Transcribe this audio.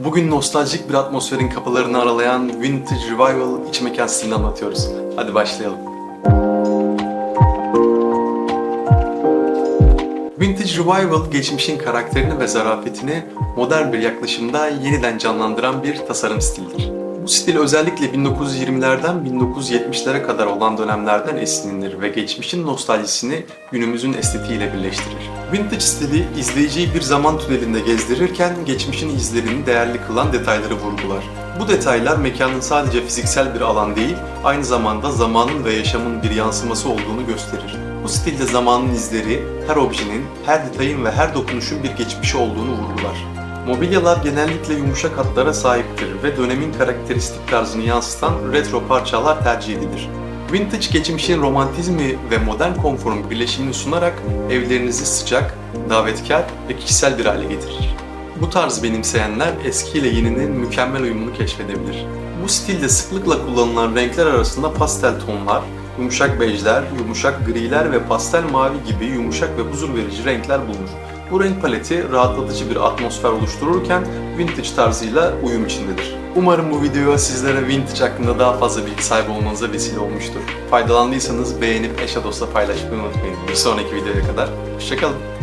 Bugün nostaljik bir atmosferin kapılarını aralayan Vintage Revival iç mekan stilini anlatıyoruz. Hadi başlayalım. Vintage Revival, geçmişin karakterini ve zarafetini modern bir yaklaşımda yeniden canlandıran bir tasarım stilidir. Bu stil özellikle 1920'lerden 1970'lere kadar olan dönemlerden esinlenir ve geçmişin nostaljisini günümüzün estetiğiyle birleştirir. Vintage stili izleyiciyi bir zaman tünelinde gezdirirken geçmişin izlerini değerli kılan detayları vurgular. Bu detaylar mekanın sadece fiziksel bir alan değil, aynı zamanda zamanın ve yaşamın bir yansıması olduğunu gösterir. Bu stilde zamanın izleri, her objenin, her detayın ve her dokunuşun bir geçmişi olduğunu vurgular. Mobilyalar genellikle yumuşak hatlara sahiptir ve dönemin karakteristik tarzını yansıtan retro parçalar tercih edilir. Vintage geçmişin romantizmi ve modern konforun birleşimini sunarak evlerinizi sıcak, davetkar ve kişisel bir hale getirir. Bu tarzı benimseyenler eski ile yeninin mükemmel uyumunu keşfedebilir. Bu stilde sıklıkla kullanılan renkler arasında pastel tonlar, yumuşak bejler, yumuşak griler ve pastel mavi gibi yumuşak ve huzur verici renkler bulunur. Bu renk paleti rahatlatıcı bir atmosfer oluştururken vintage tarzıyla uyum içindedir. Umarım bu video sizlere vintage hakkında daha fazla bilgi sahibi olmanıza vesile olmuştur. Faydalandıysanız beğenip eşe dostla paylaşmayı unutmayın. Bir sonraki videoya kadar hoşçakalın.